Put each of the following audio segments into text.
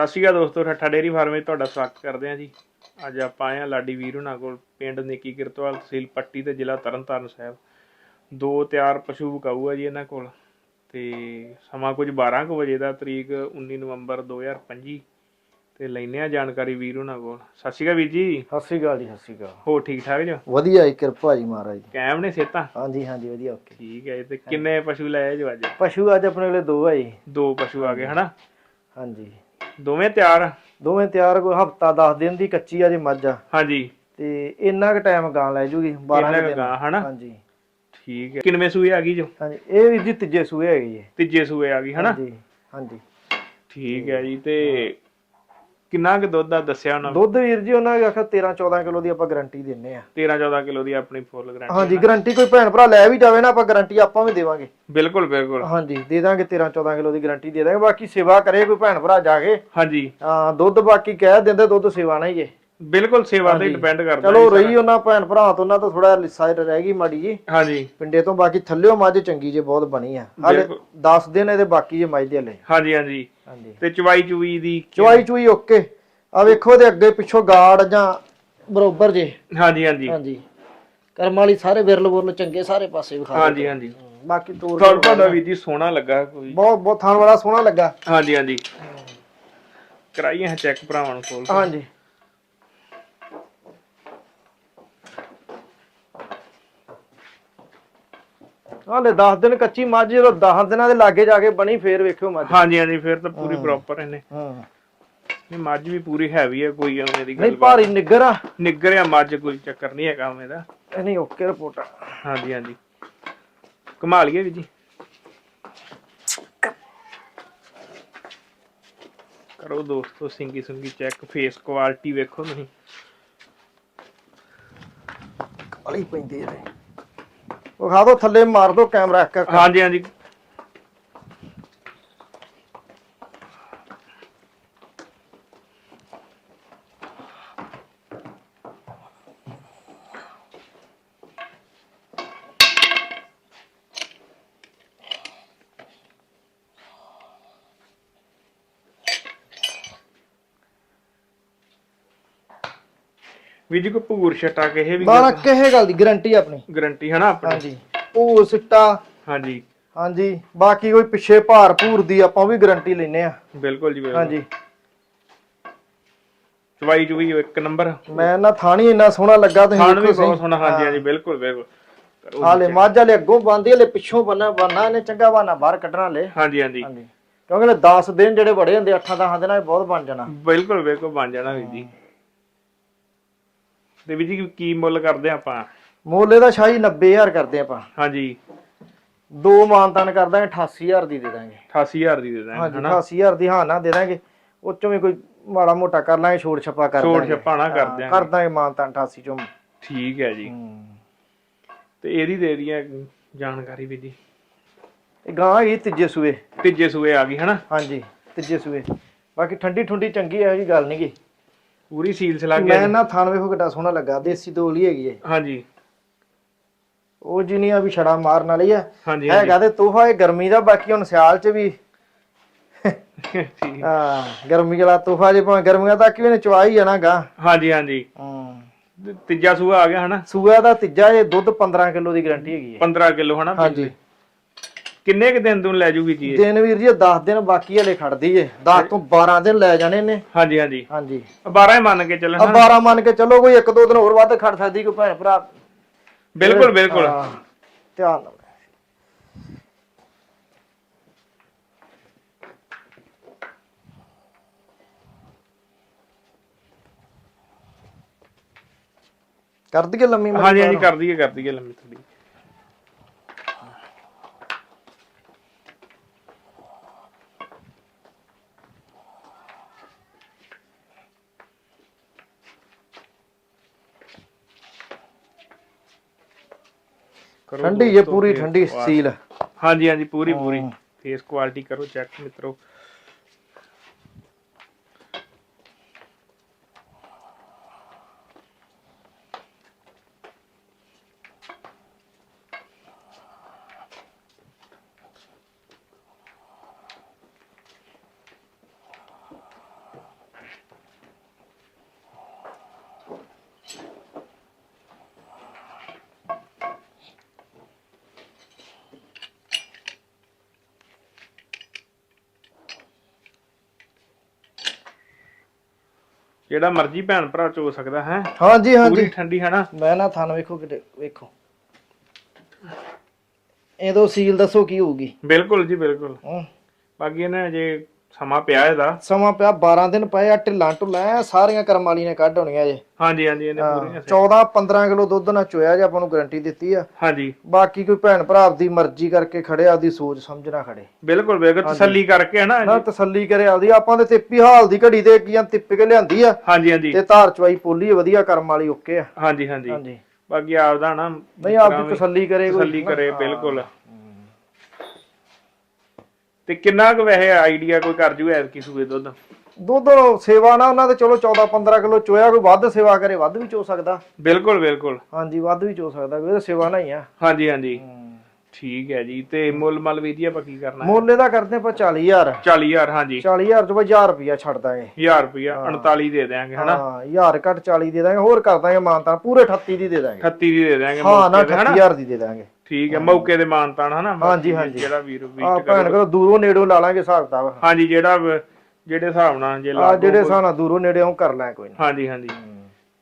ਸਤਿ ਸ਼੍ਰੀ ਅਕਾਲ ਦੋਸਤੋ ਠੱਠਾ dairy farm ਵਿੱਚ ਤੁਹਾਡਾ ਸਵਾਗਤ ਕਰਦੇ ਹਾਂ ਜੀ। ਅੱਜ ਆਪਾਂ ਆਏ ਹਾਂ ਲਾਡੀ ਵੀਰ ਹੁਣਾਂ ਕੋਲ ਪਿੰਡ ਨੇਕੀ ਕਿਰਤਵਾਲ ਤਹਿਸੀਲ ਪੱਟੀ ਤੇ ਜ਼ਿਲ੍ਹਾ ਤਰਨਤਾਰਨ ਸਾਹਿਬ। ਦੋ ਤਿਆਰ ਪਸ਼ੂ ਵਿਕਾਊ ਆ ਜੀ ਇਹਨਾਂ ਕੋਲ ਤੇ ਸਮਾਂ ਕੁਝ 12 ਕੁ ਵਜੇ ਦਾ ਤਰੀਕ 19 ਨਵੰਬਰ 2025 ਤੇ ਲੈਨੇ ਆ ਜਾਣਕਾਰੀ ਵੀਰ ਹੁਣਾਂ ਕੋਲ। ਸਤਿ ਸ਼੍ਰੀ ਅਕਾਲ ਵੀਰ ਜੀ। ਸਤਿ ਸ੍ਰੀ ਅਕਾਲ ਜੀ ਸਤਿ ਸ੍ਰੀ ਅਕਾਲ। ਹੋ ਠੀਕ ਠਾਕ ਜੋ? ਵਧੀਆ ਜੀ ਕਿਰਪਾ ਜੀ ਮਹਾਰਾਜ ਦੀ। ਕਾਇਮ ਨੇ ਸੇਤਾ ਹਾਂਜੀ ਹਾਂਜੀ ਵਧੀਆ ਓਕੇ। ਠੀਕ ਹੈ ਤੇ ਕਿੰਨੇ ਪਸ਼ੂ ਲਏ ਜੋ ਅੱਜ? ਪਸ਼ੂ ਅੱਜ ਆਪਣੇ ਕੋਲੇ ਦੋ ਆ ਜੀ। ਦੋ ਪਸ਼ੂ ਆ ਗਏ ਹਨਾ? ਹਾਂਜੀ। ਦੋਵੇਂ ਤਿਆਰ? ਦੋਵੇਂ ਤਿਆਰ ਕੋਈ ਹਫਤਾ 10 ਦਿਨ ਦੀ ਕੱਚੀ ਆ ਜੀ ਮੱਝ ਆ। ਹਾਂਜੀ। ਤੇ ਇੰਨਾ ਕੁ ਟਾਈਮ ਗਾਂ ਲੈ ਜੂਗੀ 12 ਇੰਨਾ ਕੁ ਦਿਨ। ਗਾਂ, ਹਨਾ? ਹਾਂਜੀ। ਠੀਕ ਹੈ। ਕਿੰਨਵੇਂ ਸੂਏ ਆ ਗਈ ਜੋ? ਹਾਂਜੀ ਇਹ ਵੀ ਜੀ ਤੀਜੇ ਸੂਏ ਹੈਗੇ ਜੀ। ਤੀਜੇ ਸੂਏ ਆ ਗਈ ਹਨਾ? ਹਾਂਜੀ ਹਾਂਜੀ। ਠੀਕ ਹੈ ਜੀ ਤੇ ਕਿੰਨਾ ਕੁ ਦੁੱਧ ਦਾ ਦੱਸਿਆ ਉਹਨਾਂ ਦੁੱਧ ਵੀਰ ਜੀ ਉਹਨਾਂ ਨੇ ਆਖਿਆ 13 14 ਕਿਲੋ ਦੀ ਆਪਾਂ ਗਾਰੰਟੀ ਦਿੰਨੇ ਆ 13 14 ਕਿਲੋ ਦੀ ਆਪਣੀ ਫੁੱਲ ਗਰੰਟੀ ਹਾਂਜੀ ਗਾਰੰਟੀ ਕੋਈ ਭੈਣ ਭਰਾ ਲੈ ਵੀ ਜਾਵੇ ਨਾ ਆਪਾਂ ਗਾਰੰਟੀ ਆਪਾਂ ਵੀ ਦੇਵਾਂਗੇ। ਬਿਲਕੁਲ ਬਿਲਕੁਲ। ਹਾਂਜੀ ਦੇ ਦਾਂਗੇ 13 14 ਕਿਲੋ ਦੀ ਗਾਰੰਟੀ ਦੇ ਦਾਂਗੇ। ਬਾਕੀ ਸੇਵਾ ਕਰੇ ਕੋਈ ਭੈਣ ਭਰਾ ਜਾ ਕੇ। ਹਾਂਜੀ। ਹਾਂ ਦੁੱਧ ਬਾਕੀ ਕਹਿ ਦਿੰਦੇ ਦੁੱਧ ਸੇਵਾ ਨਾ ਹੀ ਏ ਬਿਲਕੁਲ ਸੇਵਾ ਤੇ ਡਿਪੈਂਡ ਕਰਦਾ ਚਲੋ ਰਹੀ ਉਹਨਾਂ ਭੈਣ ਭਰਾ ਤੋਂ ਉਹਨਾਂ ਤੋਂ ਥੋੜਾ ਲਿੱਸਾ ਰਹਿ ਗਈ ਮਾੜੀ ਜੀ। ਹਾਂਜੀ। ਪਿੰਡੇ ਤੋਂ ਬਾਕੀ ਥੱਲਿਓ ਮੱਝ ਚੰਗੀ ਜੇ ਬਹੁਤ ਬਣੀ ਆ। ਹਾਲੇ ਬਿਲਕੁਲ। 10 ਦਿਨ ਇਹਦੇ ਬਾਕੀ ਜੇ ਮੱਝ ਦੇ ਹਲੇ। ਹਾਂਜੀ ਹਾਂਜੀ। ਤੇ ਚਵਾਈ ਚੁਈ ਦੀ ਚੁਆਈ ਚੁਈ ਓਕੇ। ਆ ਵੇਖੋ ਦੇ ਅੱਗੇ ਪਿੱਛੋਂ ਗਾੜ ਜਾਂ ਬਰੋਬਰ ਜੇ। ਹਾਂਜੀ ਹਾਂਜੀ। ਹਾਂਜੀ। ਕਰਮ ਵਾਲੀ ਸਾਰੇ ਵਿਰਲ ਬੁਰਲ ਚੰਗੇ ਸਾਰੇ ਪਾਸੇ ਵਿਖਾ। ਹਾਂਜੀ ਹਾਂਜੀ। ਬਾਕੀ ਤੋਰ ਤੁਹਾਡਾ ਵੀਰ ਜੀ ਸੋਹਣਾ ਲੱਗਾ ਕੋਈ। ਬਹੁਤ ਬਹੁਤ ਥਾਣ ਵਾਲਾ ਸੋਹਣਾ ਲੱਗਾ। ਹਾਂਜੀ ਹਾਂਜੀ। ਕਰਾਈਏ ਚੈੱਕ ਭਰਾਵਾਂ ਨੂੰ ਕੋਲ ਹਾਂਜੀ। ਹਾਲੇ 10 ਦਿਨ ਕੱਚੀ ਮੱਝ ਜਦੋਂ 10 ਦਿਨਾਂ ਦੇ ਲਾਗੇ ਜਾ ਕੇ ਬਣੀ ਫੇਰ ਵੇਖਿਓ ਮੱਝ। ਹਾਂਜੀ ਹਾਂਜੀ ਫਿਰ ਤਾਂ ਪੂਰੀ ਪ੍ਰੋਪਰ ਇਹਨੇ। ਹਾਂ। ਨਹੀਂ ਮੱਝ ਵੀ ਪੂਰੀ ਹੈਵੀ ਹੈ ਕੋਈ ਐਵੇਂ ਦੀ ਨਹੀਂ ਗੱਲ ਭਾਰੀ ਨਿੱਗਰ ਆ। ਨਿੱਗਰਿਆ ਮੱਝ ਕੋਈ ਚੱਕਰ ਨਹੀਂ ਹੈਗਾ ਐਵੇਂ ਦਾ। ਇਹ ਨਹੀਂ ਓਕੇ ਰਿਪੋਰਟ ਆ। ਹਾਂਜੀ ਹਾਂਜੀ। ਕਮਾ ਲਈਏ ਵੀ ਜੀ। ਕਰੋ ਦੋਸਤੋ ਸਿੰਗੀ ਸਿੰਗੀ ਚੈੱਕ ਫੇਸ ਕੁਆਲਿਟੀ ਵੇਖੋ ਤੁਸੀਂ। ਕਾਲੀ ਪੈਂਦੀ ਹੈ ਵਿਖਾ ਖਾ ਦੋ ਥੱਲੇ ਮਾਰ ਦੋ ਕੈਮਰਾ ਇੱਕ ਇੱਕ। ਹਾਂਜੀ ਹਾਂਜੀ। ਵੀ ਜੀ ਕੋ ਪੂਰ ਛਟਾ ਕੇ ਇਹ ਵੀ ਬਾਰਾ ਕਿਸੇ ਗੱਲ ਦੀ ਗਾਰੰਟੀ ਆਪਣੀ। ਗਰੰਟੀ ਹੈ ਨਾ ਆਪਣੀ? ਹਾਂਜੀ। ਉਹ ਸਿੱਟਾ। ਹਾਂਜੀ। ਹਾਂਜੀ। ਬਾਕੀ ਕੋਈ ਪਿੱਛੇ ਭਾਰ ਭੂਰ ਦੀ ਆਪਾਂ ਵੀ ਗਾਰੰਟੀ ਲੈਨੇ ਆ ਬਿਲਕੁਲ ਜੀ ਬਿਲਕੁਲ। ਹਾਂਜੀ। ਚਵਾਈ ਚੁਈ ਇੱਕ ਨੰਬਰ। ਮੈਂ ਨਾ ਥਾਣੀ ਇੰਨਾ ਸੋਹਣਾ ਲੱਗਾ ਤੁਸੀਂ ਖਾਣ ਵੀ ਬਹੁਤ ਸਹੀ। ਸੋਹਣਾ ਹਾਂਜੀ ਹਾਂਜੀ ਬਿਲਕੁਲ ਬਿਲਕੁਲ। ਹਾਲੇ ਮੱਝ ਵਾਲੇ ਅੱਗੋਂ ਬੰਦੀ ਹਲੇ ਪਿੱਛੋਂ ਬੰਨਾ ਬੰਨਾ ਇਹਨੇ ਚੰਗਾ ਬਾਨਾ ਬਾਹਰ ਕੱਢਣਾ ਲੈ ਹਾਂਜੀ ਹਾਂਜੀ। ਹਾਂਜੀ। ਕਿਉਂਕਿ ਲੈ 10 ਦਿਨ ਜਿਹੜੇ ਬੜੇ ਹੁੰਦੇ 8-10 ਦਿਨਾਂ ਵਿੱਚ ਬਹੁਤ ਬਣ ਜਾਣਾ। ਬਿਲਕੁਲ ਬਿਲਕੁਲ ਬਣ ਜਾਣਾ ਵੀਰ ਜੀ। ਤੇ ਵੀਰ ਜੀ ਕੀ ਮੁੱਲ ਕਰਦੇ ਆਪਾਂ? ਮੋਲੇ ਦਾ ਸ਼ਾਹੀ 90000 ਕਰਦੇ ਆਪਾਂ। ਹਾਂਜੀ। ਦੋ ਮਾਨਤਾਨ ਕਰਦਾਂਗੇ 88000 ਦੀ ਦੇ ਦਾਂਗੇ। 88000 ਦੀ ਦੇ ਦਾਂਗੇ ਹਨਾ? 88000 ਦੀ ਹਾਂ ਨਾ ਦੇ ਦਾਂਗੇ। ਉਹ ਚੋਂ ਵੀ ਕੋਈ ਮਾੜਾ ਮੋਟਾ ਕਰ ਲਾਂਗੇ ਛੋੜ ਛੱਪਾ ਕਰ ਛੋੜ ਦਾਂਗੇ। ਛੱਪਾ ਨਾ ਕਰ ਹਾਂ, ਦਿਆਂਗੇ। ਕਰ ਦਾਂਗੇ ਮਾਨਤਾਨ 88 ਚੋਂ। ਠੀਕ ਹੈ ਜੀ। ਹੂੰ। ਤੇ ਇਹਦੀ ਦੇ ਦਈਏ ਜਾਣਕਾਰੀ ਵੀਰ ਜੀ। ਇਹ ਗਾਂ ਹੈਗੀ ਤੀਜੇ ਸੂਏ। ਤੀਜੇ ਸੂਏ ਆ ਗਈ ਹਨਾ? ਹਾਂਜੀ ਤੀਜੇ ਸੂਏ। ਬਾਕੀ ਠੰਡੀ ਠੁੰਡੀ ਚੰਗੀ ਇਹੋ ਜੀ ਗੱਲ ਨਹੀਂਗੀ ਪੂਰੀ ਸੀਲ ਸਲਾ ਮੈਂ ਕੇ ਨਾ ਥਣ ਵੇਖੋ ਕਿੱਡਾ ਸੋਹਣਾ ਲੱਗਾ ਦੇਸੀ ਦੋਲੀ ਹੈਗੀ ਏ। ਹਾਂਜੀ। ਉਹ ਆ ਵੀ ਛੜਾ ਮਾਰਨ ਵਾਲੀ ਆ ਹਾਂਜੀ ਹੈਗਾ ਤੇ ਤੋਹਫਾ ਇਹ ਗਰਮੀ ਦਾ ਬਾਕੀ ਹੁਣ ਸਿਆਲ ਚ ਵੀ। ਹਾਂ ਗਰਮੀ ਵਾਲਾ ਤੋਹਫਾ ਜੇ ਭਾਵੇਂ ਗਰਮੀਆਂ ਤੱਕ ਵੀ ਨੇ ਚਵਾਈ ਜਾਣਾ ਗਾ। ਹਾਂਜੀ ਹਾਂਜੀ। ਹੂੰ। ਤੀਜਾ ਸੂਆ ਆ ਗਿਆ ਹਨਾ? ਸੂਆ ਦਾ ਤੀਜਾ ਇਹ ਦੁੱਧ 15 ਕਿਲੋ ਦੀ ਗਾਰੰਟੀ ਹੈਗੀ ਹੈ 15 ਕਿਲੋ ਹਨਾ? ਹਾਂਜੀ। ਕਿੰਨੇ ਕੁ ਦਿਨ ਤੋਂ ਲੈ ਜੂਗੀ ਜੀ ਇਹ? ਦਿਨ ਵੀਰ ਜੀ 10 ਦਿਨ ਬਾਕੀ ਹਲੇ ਖੜਦੀ ਏ। 10 ਤੋਂ 12 ਦਿਨ ਲੈ ਜਾਣੇ ਨੇ ਹਾਂਜੀ ਹਾਂਜੀ। ਹਾਂਜੀ। 12 ਹੀ ਮੰਨ ਕੇ ਆ ਚੱਲਣਾ 12 ਮੰਨ ਕੇ ਚੱਲੋ ਕੋਈ ਇੱਕ ਦੋ ਦਿਨ ਹੋਰ ਵੱਧ ਖੜ ਸਕਦੀ ਕੋਈ ਭੈਣ ਭਰਾ। ਬਿਲਕੁਲ ਬਿਲਕੁਲ। ਹਾਂ, ਧਿਆਨ ਨਾਲ। ਕਰ ਦਈਏ ਲੰਮੀ ਹਾਂਜੀ ਹਾਂਜੀ ਬਾਹਰੋਂ? ਕਰ ਦਈਏ ਕਰ ਦਈਏ ਲੰਮੀ ਥੋੜੀ ਕਰੋ ਠੰਡੀ ਦੋਸਤੋ ਪੂਰੀ ਠੰਡੀ quality। ਸੀਲ ਹਾਂਜੀ ਹਾਂਜੀ ਪੂਰੀ ਪੂਰੀ ਹਾਂ। ਫੇਸ ਕੁਆਲਿਟੀ ਕਰੋ ਚੈੱਕ ਮਿੱਤਰੋ ਜਿਹੜਾ ਮਰਜ਼ੀ ਭੈਣ ਭਰਾ ਚੋ ਸਕਦਾ ਹੈ? ਹਾਂਜੀ ਪੂਰੀ ਹਾਂਜੀ ਠੰਡੀ ਹੈ ਨਾ ਮੈਂ ਨਾ ਥਣ ਵੇਖੋ ਕਿਤੇ ਵੇਖੋ। ਇਹਦੋਂ ਸੀਲ ਦੱਸੋ ਕੀ ਹੋਊਗੀ? ਬਿਲਕੁਲ ਜੀ ਬਿਲਕੁਲ। ਹੂੰ। ਬਾਕੀ ਇਹਨੇ ਜੇ ਸਮਾਂ ਪਿਆ ਇਹਦਾ। ਸਮਾਂ ਪਿਆ 12 ਦਿਨ ਪਏ ਆ ਢਿੱਲਾਂ ਢੁੱਲਾਂ ਐਂ ਸਾਰੀਆਂ ਕਰਮ ਵਾਲੀ ਨੇ ਕੱਢ ਹੋਣੀਆਂ ਜੇ। ਹਾਂਜੀ ਹਾਂਜੀ ਇਹਨੇ ਪੂਰੀਆਂ 14 15 ਕਿਲੋ ਦੁੱਧ ਨਾਲ ਚੋਇਆ ਜੇ ਆਪਾਂ ਨੂੰ ਗਾਰੰਟੀ ਦਿੱਤੀ ਆ। ਹਾਂਜੀ। ਬਾਕੀ ਕੋਈ ਭੈਣ ਭਰਾ ਆਪਦੀ ਮਰਜ਼ੀ ਕਰਕੇ ਖੜੇ ਆਪਦੀ ਸੋਚ ਸਮਝ ਨਾ ਖੜੇ। ਬਿਲਕੁਲ ਬਿਲਕੁਲ ਤਸੱਲੀ ਕਰਕੇ ਹੈ ਨਾ ਨਾ ਤਸੱਲੀ ਕਰੇ ਆਪਦੀ। ਆਪਾਂ ਤੇ ਤਿੱਪੀ ਹਾਲ ਦੀ ਘੜੀ ਤੇ ਕੀਆਂ ਤਿੱਪ ਕੇ ਲਿਆਂਦੀ ਆ। ਹਾਂਜੀ ਹਾਂਜੀ। ਤੇ ਧਾਰ ਚਵਾਈ ਪੋਲੀ ਵਧੀਆ ਕਰਮ ਵਾਲੀ ਓਕੇ ਆ। ਹਾਂਜੀ ਹਾਂਜੀ। ਹਾਂਜੀ। ਬਾਕੀ ਆਪਦਾ ਨਾ ਨਹੀਂ ਆਪਦੀ ਤਸੱਲੀ ਕਰੇ ਕੋਈ। ਤਸੱਲੀ ਕਰੇ ਬਿਲਕੁਲ। ਤੇ ਕਿੰਨਾ ਕੁ ਵੈਸੇ ਆਈਡੀਆ ਕੋਈ ਕਰ ਜੂ ਐਤਕੀ ਸੂਏ ਦੁੱਧ? ਦੁੱਧ ਸੇਵਾ ਨਾ ਉਹਨਾਂ ਦੇ ਚਲੋ 14 15 ਕਿਲੋ ਚੋਇਆ ਕੋਈ ਵੱਧ ਸੇਵਾ ਕਰੇ ਵੱਧ ਵੀ ਚੋ ਸਕਦਾ। ਬਿਲਕੁਲ ਬਿਲਕੁਲ। ਹਾਂਜੀ ਵੱਧ ਵੀ ਚੋ ਸਕਦਾ ਕੋਈ ਸੇਵਾ ਨਾ ਹੀ ਆ। ਹਾਂਜੀ ਹਾਂਜੀ। ਠੀਕ ਹੈ ਜੀ ਤੇ ਮੁੱਲ ਮਲ ਵੀ ਜੀ ਆਪਾਂ ਕੀ ਕਰਨਾ ਹੈ? ਮੁੱਲ ਇਹਦਾ ਕਰਦੇ ਆਪਾਂ 40000 40000 ਹਾਂਜੀ 40000 ਚ 1000 ਰੁਪਿਆ ਛੱਡ ਦਾਂਗੇ 1000 ਰੁਪਿਆ 39 ਦੇ ਦੇਾਂਗੇ ਹਨਾ? ਹਾਂ 1000 ਘੱਟ 40 ਦੇ ਦਾਂਗੇ ਹੋਰ ਕਰ ਦਾਂਗੇ ਮਾਨਤਾਨ ਪੂਰੇ 38 ਦੀ ਦੇ ਦਾਂਗੇ 38 ਦੀ ਦੇ ਦੇਾਂਗੇ ਹਾਂ ਨਾ ਮੌਕੇ ਤੇ ਹਨਾ? 38000 ਦੀ ਦੇ ਦਾਂਗੇ ਠੀਕ ਹੈ ਮੌਕੇ ਦੇ ਮਾਨਤਾਨ ਹਨਾ? ਹਾਂਜੀ, ਹਾਂਜੀ। ਜਿਹੜਾ ਵੀਰ ਵੀ ਆ ਭੈਣ ਕੋਲ ਦੂਰੋਂ ਨੇੜੋਂ ਲਾ ਲਾਂਗੇ ਹਿਸਾਬ ਕਿਤਾਬ। ਹਾਂਜੀ ਜਿਹੜਾ ਜਿਹੜੇ ਹਿਸਾਬ ਨਾਲ ਜੇ ਆ ਲਾ ਜਿਹੜੇ ਹਿਸਾਬ ਨਾਲ ਦੂਰੋਂ ਨੇੜਿਓਂ ਕਰ ਲਾਂ ਕੋਈ ਹਾਂਜੀ ਹਾਂਜੀ।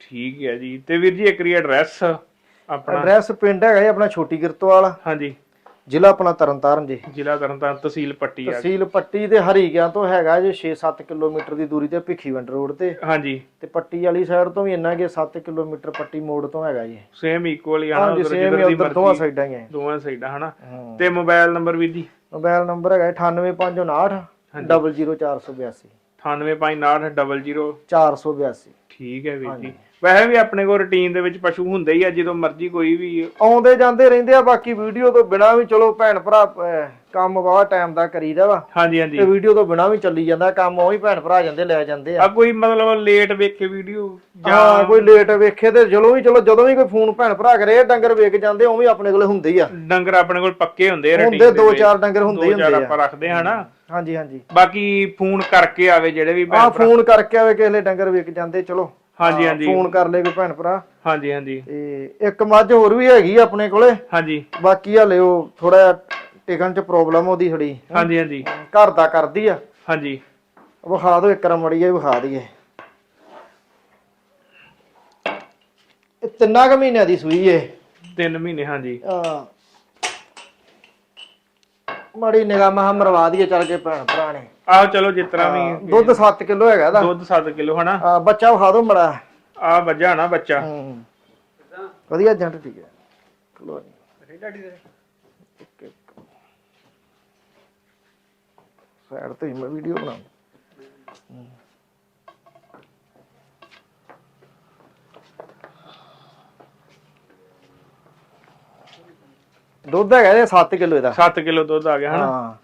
ਠੀਕ ਹੈ ਜੀ ਤੇ ਵੀਰ ਜੀ ਇੱਕ ਰੀ ਐਡਰੈਸ ਆਪਣਾ ਐਡਰੈਸ ਪਿੰਡ ਹੈਗਾ ਜੀ ਆਪਣਾ ਛੋਟੀ ਕਿਰਤਵਾਲ ਹਾਂਜੀ। ਜ਼ਿਲ੍ਹਾ ਆਪਣਾ ਤਰਨਤਾਰਨ ਜੀ। ਜ਼ਿਲ੍ਹਾ ਤਰਨਤਾਰਨ ਤਹਿਸੀਲ ਪੱਟੀ ਆ। ਤਹਿਸੀਲ ਪੱਟੀ ਤੇ ਹਰੀਕਿਆਂ ਤੋਂ ਹੈਗਾ ਜੇ 6-7 ਕਿਲੋਮੀਟਰ ਦੀ ਦੂਰੀ ਤੇ ਭਿੱਖੀਵੰਡ ਰੋਡ ਤੇ। ਹਾਂਜੀ। ਤੇ ਪੱਟੀ ਵਾਲੀ ਸਾਈਡ ਤੋਂ ਵੀ ਇੰਨਾ ਕਿ 7 ਕਿਲੋਮੀਟਰ ਪੱਟੀ ਮੋੜ ਤੋਂ ਹੈਗਾ ਜੀ। ਸੇਮ ਇਕੁਅਲ ਹੀ ਆ ਨਾ ਹਾਂਜੀ ਉਧਰ ਜਿੱਧਰ ਦੀ ਉਧਰ ਦੋਵਾਂ ਮਰਜ਼ੀ। ਸਾਈਡਾਂ ਹੀ ਹੈ ਦੋਵਾਂ ਸਾਈਡਾਂ ਹਨਾ। ਤੇ ਮੋਬਾਈਲ ਨੰਬਰ ਵੀਰ ਜੀ? ਮੋਬਾਈਲ ਨੰਬਰ ਹੈਗਾ 98559 00482 985900 482 ਠੀਕ ਹੈ ਵੀਰ ਜੀ। ਵੈਸੇ ਵੀ ਆਪਣੇ ਕੋਲ ਰੁਟੀਨ ਦੇ ਵਿੱਚ ਪਸ਼ੂ ਹੁੰਦੇ ਹੀ ਆ ਜਦੋਂ ਮਰਜ਼ੀ ਕੋਈ ਵੀ ਆਉਂਦੇ ਜਾਂਦੇ ਰਹਿੰਦੇ ਆ ਬਾਕੀ ਵੀਡੀਓ ਤੋਂ ਬਿਨਾ ਵੀ ਚਲੋ ਭੈਣ ਭਰਾ ਕੰਮ ਬਾਵਾ ਟਾਈਮ ਦਾ ਕਰੀਦਾ ਵਾ। ਹਾਂਜੀ ਹਾਂਜੀ। ਤੇ ਵੀਡੀਓ ਤੋਂ ਬਿਨਾ ਵੀ ਚੱਲੀ ਜਾਂਦਾ ਕੰਮ ਉਹੀ ਭੈਣ ਭਰਾ ਜਾਂਦੇ ਲੈ ਜਾਂਦੇ ਆ। ਆ ਕੋਈ ਮਤਲਬ ਲੇਟ ਵੇਖੇ ਵੀਡੀਓ ਹਾਂ ਕੋਈ ਲੇਟ ਵੇਖੇ ਤੇ ਚਲੋ ਵੀ ਚਲੋ ਜਦੋਂ ਵੀ ਕੋਈ ਫੋਨ ਭੈਣ ਭਰਾ ਕਰੇ ਡੰਗਰ ਵੇਖ ਜਾਂਦੇ ਉਹ ਵੀ ਆਪਣੇ ਕੋਲੇ ਹੁੰਦੇ ਆ। ਡੰਗਰ ਆਪਣੇ ਕੋਲ ਪੱਕੇ ਹੁੰਦੇ ਆ ਹੁੰਦੇ routine ਦੇ। ਚਾਰ ਡੰਗਰ ਹੁੰਦੇ ਹੁੰਦੇ ਆ। ਆਪਾਂ ਰੱਖਦੇ ਹਾਂ ਨਾ ਹਾਂਜੀ ਹਾਂਜੀ। ਬਾਕੀ ਫੋਨ ਕਰਕੇ ਆਵੇ ਜਿਹੜੇ ਵੀ ਆ ਭੈਣ ਭਰਾ। ਫੋਨ ਕਰਕੇ ਆਵੇ ਕਿਸੇ ਲਈ ਡੰਗਰ ਵੇਖ ਜਾਂਦੇ ਚਲੋ। ਹਾਂਜੀ ਹਾਂਜੀ। ਫੋਨ ਕਰ ਲੈ ਕੋਈ ਭੈਣ ਭਰਾ। ਹਾਂਜੀ ਹਾਂਜੀ। ਤੇ ਇੱਕ ਮੱਝ ਹੋਰ ਵੀ ਹੈਗੀ ਆ ਆਪਣੇ ਕੋਲੇ। ਹਾਂਜੀ। ਬਾਕੀ ਹਲੇ ਉਹ ਥੋੜਾ ਟਿਕਣ ਚ ਪ੍ਰੋਬਲਮ ਉਹਦੀ ਥੋੜੀ ਹਾਂਜੀ ਹਾਂਜੀ। ਘਰ ਦਾ ਕਰਦੀ ਆ। ਹਾਂਜੀ। ਵਿਖਾ ਦਿਓ ਇੱਕ ਰ ਮੜੀ ਆ ਵਿਖਾ ਦਈਏ। ਇਹ ਤਿੰਨਾਂ ਕੁ ਮਹੀਨਿਆਂ ਦੀ ਸੂਈ ਏ। 3 ਮਹੀਨੇ ਹਾਂਜੀ। ਆ ਮੜੀ ਨਿਗਾਹ ਮਹਾ ਮਰਵਾ ਦਈਏ ਚੱਲ ਕੇ ਭੈਣ ਭਰਾ ਨੇ। ਆਹ ਚਲੋ ਤਰ੍ਹਾਂ ਵੀ ਦੁੱਧ 7 ਕਿਲੋ ਹੈਗਾ ਇਹਦਾ। ਦੁੱਧ 7 ਕਿਲੋ ਹਨਾ? ਆ, ਬੱਚਾ ਵਿਖਾ ਦਿਓ ਮੜਾ। ਆ ਵੱਜਾ ਨਾ ਬੱਚਾ। ਹੂੰ। ਵਧੀਆ ਜੰਟ ਠੀਕ ਹੈ। ਖਲੋ ਸਾਈਡ ਤੇ ਹੀ ਮੈਂ ਵੀਡੀਓ ਬਣਾਉਂ ਦੁੱਧ ਹੈਗਾ ਇਹ 7 ਕਿਲੋ ਇਹਦਾ। 7 ਕਿਲੋ ਦੁੱਧ ਆ ਗਿਆ ਹਨਾ? ਹਾਂ।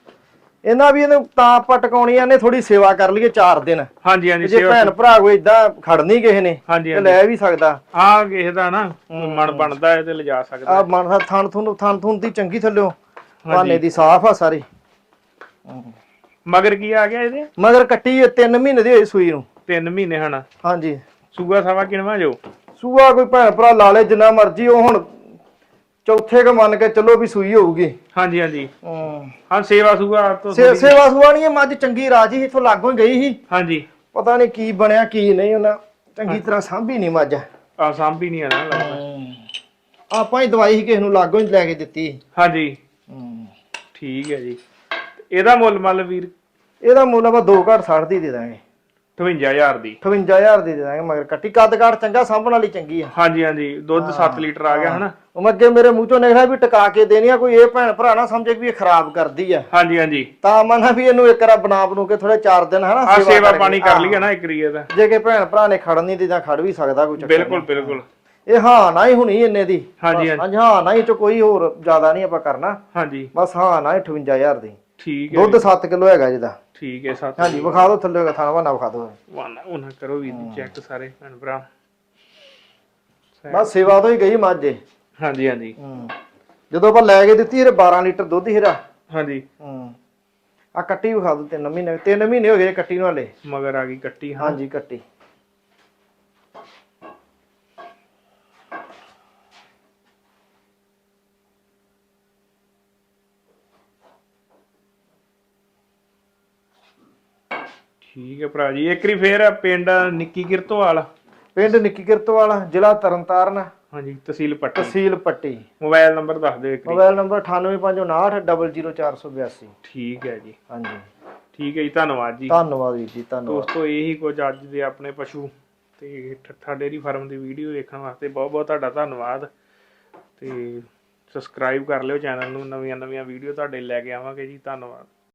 ਇਹਨਾਂ ਵੀ ਇਹਨੂੰ ਤਾਂ ਆਪਾਂ ਟਿਕਾਉਣੀਆਂ ਨੇ ਥੋੜੀ ਸੇਵਾ ਕਰ ਲਈਏ 4 ਦਿਨ। ਹਾਂਜੀ ਹਾਂਜੀ ਜੇ ਭੈਣ ਭਰਾ ਕੋਈ ਇਦਾਂ ਖੜਨੀ ਕਿਸੇ ਨੇ ਤੇ ਲੈ ਵੀ ਸਕਦਾ। ਆ ਕਿਸੇ ਦਾ ਨਾ ਮਨ ਬਣਦਾ ਹੈ ਤੇ ਲਿਜਾ ਸਕਦਾ ਆ ਮਨ ਦਾ ਥਣ ਥੁਣ ਥਣ ਥੁਣ ਦੀ ਚੰਗੀ ਥੱਲਿਓ ਭਾਨੇ ਦੀ ਸਾਫ਼ ਆ ਸਾਰੀ। ਮਗਰ ਕੀ ਆ ਗਿਆ ਇਹਦੇ? ਮਗਰ ਕੱਟੀ ਇਹ 3 ਮਹੀਨੇ ਦੀ ਹੋਈ ਸੂਈ ਨੂੰ। 3 ਮਹੀਨੇ ਹਨਾ? ਹਾਂਜੀ। ਸੂਆ ਸਵਾ ਕਿਣਵਾ ਜੋ? ਸੂਆ ਕੋਈ ਭੈਣ ਭਰਾ ਲਾ ਲੇ ਜਿੰਨਾ ਮਰਜ਼ੀ ਉਹ ਹੁਣ ਚੌਥੇ ਕ ਮੰਨ ਕੇ ਚੱਲੋ ਵੀ ਸੂਈ ਹੋਊਗੀ। ਹਾਂਜੀ ਹਾਂਜੀ। ਹੂੰ। ਹਾਂ ਸੇਵਾ ਸੂਆ ਤੋਂ ਸੇ- ਸੇਵਾ ਸੁਆ ਨਹੀਂ ਇਹ ਮੱਝ ਚੰਗੀ ਰਾਜੀ ਇੱਥੋਂ ਲਾਗੋਂ ਹੀ ਗਈ ਸੀ। ਹਾਂਜੀ। ਪਤਾ ਨਹੀਂ ਕੀ ਬਣਿਆ ਕੀ ਨਹੀਂ ਉਹਨਾਂ। ਚੰਗੀ ਤਰ੍ਹਾਂ ਸਾਂਭੀ ਨਹੀਂ ਮੱਝ ਆ ਸਾਂਭੀ ਨਹੀਂ ਆਣਾ ਲੱਗਦਾ ਆਪਾਂ ਹੀ ਦਵਾਈ ਹੀ ਕਿਸੇ ਨੂੰ ਲਾਗੋਂ ਹੀ ਲੈ ਕੇ ਦਿੱਤੀ। ਹਾਂਜੀ। ਠੀਕ ਹੈ ਜੀ। ਇਹਦਾ ਮੁੱਲ ਮੱਲ ਵੀਰ? ਇਹਦਾ ਮੁੱਲ ਆਪਾਂ 2 ਘੱਟ 60 ਦੀ ਦੇ ਦਾਂਗੇ। 58000 ਦੀ। 58000 ਦੀ ਦੇ ਦਾਂਗੇ ਮਗਰ ਕੱਟੀ। ਕੱਦ ਕਾਠ ਚੰਗਾ ਸਾਂਭਣ ਵਾਲੀ ਚੰਗੀ ਆ। ਹਾਂਜੀ ਹਾਂਜੀ। ਦੁੱਧ 7 ਲੀਟਰ ਆ ਗਿਆ ਹਨਾ? ਉਹ ਮੈਂ ਅੱਗੇ ਮੇਰੇ ਮੂੰਹ ਚੋਂ ਨਿਕਲਿਆ ਵੀ ਟਿਕਾ ਕੇ ਦੇਣੀ ਆ ਕੋਈ ਇਹ ਭੈਣ ਭਰਾ ਨਾ ਸਮਝੇ ਵੀ ਇਹ ਖਰਾਬ ਕਰਦੀ ਆ। ਹਾਂਜੀ ਹਾਂਜੀ। ਤਾਂ ਮਨ ਵੀ ਇਹਨੂੰ ਇੱਕ ਰਾ ਬਣਾ ਬਣੂ ਕੇ ਥੋੜੇ 4 ਦਿਨ ਹਨਾ ਆ ਸੇਵਾ। ਪਾਣੀ ਕਰ। ਲਈਏ ਨਾ ਇੱਕ ਰੀਏ ਦਾ ਜੇ ਕਿ ਭੈਣ ਭਰਾ ਨੇ ਖੜਨ ਨਹੀਂ ਤਾਂ ਖੜ ਵੀ ਸਕਦਾ ਕੋਈ ਚੱਕਰ ਬਿਲਕੁਲ ਬਿਲਕੁਲ। ਇਹ ਹਾਂ ਨਾ ਹੀ ਹੁਣੀ ਇੰਨੇ ਦੀ। ਹਾਂਜੀ, ਹਾਂਜੀ। ਹਾਂ ਨਾ ਹੀ ਚ ਕੋਈ ਹੋਰ ਜ਼ਿਆਦਾ ਨਹੀਂ ਆਪਾਂ ਕਰਨਾ। ਹਾਂਜੀ। ਬਸ ਹਾਂ ਨਾ ਹੀ 58000 ਦੀ। ਠੀਕ ਹੈ ਦੁੱਧ 7 ਕਿਲੋ ਹੈਗਾ ਜਿਹਦਾ। ਠੀਕ ਹੈ ਸੱਤ ਹਾਂਜੀ ਵਿਖਾ ਦਿਓ ਥੱਲੇ ਥਾਣਾ ਵਾਨਾ ਵਿਖਾ ਦਿਓ। ਵਾਨਾ ਉਹਨਾਂ ਕਰੋ ਵੀ ਚੈੱਕ ਸਾਰੇ ਭੈਣ ਭਰਾ। ਬਸ ਸੇਵਾ ਤੋਂ ਹੀ ਗਈ ਮੱਝ। ਹਾਂਜੀ ਹਾਂਜੀ। ਜਦੋਂ ਆਪਾਂ ਲੈ ਕੇ ਦਿੱਤੀ ਇਹ 12 ਲੀਟਰ ਦੁੱਧ ਹੀ ਹੀਰਾ ਹਾਂਜੀ। ਹੂੰ। ਆ ਕੱਟੀ ਵਿਖਾ ਦਿਓ ਤਿੰਨ ਮਹੀਨੇ ਤਿੰਨ ਮਹੀਨੇ ਹੋ ਗਏ ਕੱਟੀ ਨੂੰ ਹਲੇ। ਮਗਰ ਆ ਗਈ ਕੱਟੀ ਹਾਂਜੀ ਕੱਟੀ। ਠੀਕ ਹੈ ਭਰਾ ਜੀ। ਇੱਕ ਵਾਰੀ ਫੇਰ ਪਿੰਡ ਨਿੱਕੀ ਕਿਰਤੋਵਾਲ। ਪਿੰਡ ਨਿੱਕੀ ਕਿਰਤਵਾਲ ਜ਼ਿਲ੍ਹਾ ਤਰਨਤਾਰਨ। ਹਾਂਜੀ ਤਹਿਸੀਲ ਪੱਟੀ। ਤਹਿਸੀਲ ਪੱਟੀ। ਮੋਬਾਈਲ ਨੰਬਰ ਦੱਸ ਦਿਓ ਇੱਕ ਵਾਰੀ। ਮੋਬਾਈਲ ਨੰਬਰ 9859 ਠੀਕ ਹੈ ਜੀ। ਹਾਂਜੀ। ਠੀਕ ਹੈ ਜੀ ਧੰਨਵਾਦ ਜੀ। ਧੰਨਵਾਦ ਵੀਰ ਜੀ ਧੰਨਵਾਦ। ਦੋਸਤੋ ਇਹੀ ਕੁਝ ਅੱਜ ਦੇ ਆਪਣੇ ਪਸ਼ੂ ਤੇ ਠੱਠਾ ਡੇਰੀ ਫਾਰਮ ਦੀ ਵੀਡੀਓ ਦੇਖਣ ਵਾਸਤੇ ਬਹੁਤ ਬਹੁਤ ਤੁਹਾਡਾ ਧੰਨਵਾਦ। ਤੇ ਸਬਸਕ੍ਰਾਈਬ ਕਰ ਲਿਓ ਚੈਨਲ ਨੂੰ ਨਵੀਆਂ ਨਵੀਆਂ ਵੀਡੀਓ ਤੁਹਾਡੇ ਲੈ ਕੇ ਆਵਾਂਗੇ ਜੀ। ਧੰਨਵਾਦ।